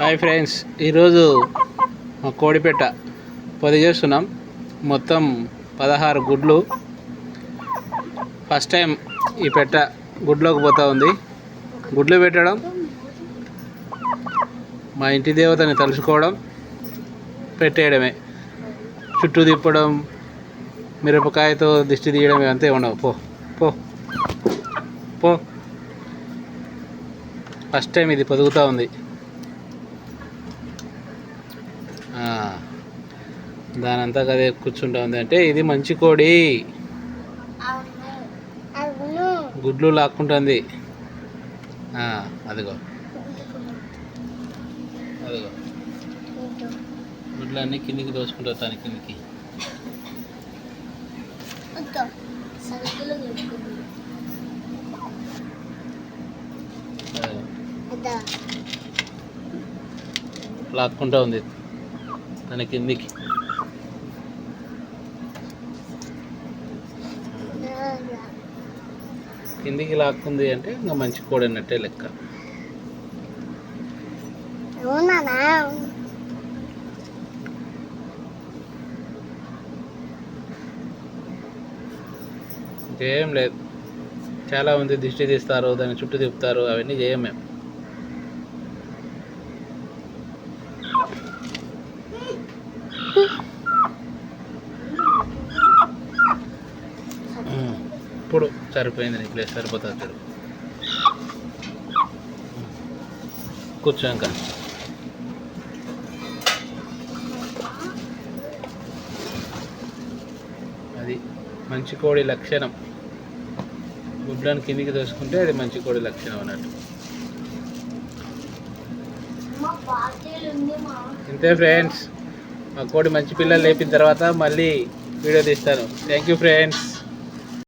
Hi friends ఈరోజు మా కోడిపెట్ట పొది చేస్తున్నాం. మొత్తం పదహారు గుడ్లు. ఫస్ట్ టైం ఈ పెట్ట గుడ్లోకి పోతా ఉంది. గుడ్లు పెట్టడం మా ఇంటి దేవతని తలుచుకోవడం పెట్టేయడమే. చుట్టూ తిప్పడం మిరపకాయతో దిష్టి తీయడం అంతే ఉండవు. పో పో పో. ఫస్ట్ టైం ఇది పొదుగుతూ ఉంది. దానంతా అదే కూర్చుంటా ఉంది. అంటే ఇది మంచి కోడి. గుడ్లు లాక్కుంటుంది. అదిగో. అదిగో. గుడ్లన్నీ కిందికి దోసుకుంటా తన కిందికి. లాక్కుంటా ఉంది తన కిందికి. కిందికి లాక్కుంది అంటే ఇంకా మంచి కోడి అన్నట్టే లెక్క. ఇంకేం లేదు. చాలా మంది దిష్టి తీస్తారు దాన్ని చుట్టూ తిప్పుతారు అవన్నీ చేయం మేము ఇప్పుడు సరిపోయింది నీ ప్లేస్ సరిపోతుంది చూడు కూర్చోంక అది మంచి కోడి లక్షణం. గుడ్లను కిందికి దోసుకుంటే అది మంచి కోడి లక్షణం అన్నట్టు. ఇంతే ఫ్రెండ్స్. మా కోడి మంచి పిల్లలు లేపిన తర్వాత మళ్ళీ వీడియో తీస్తాను. Thank you friends.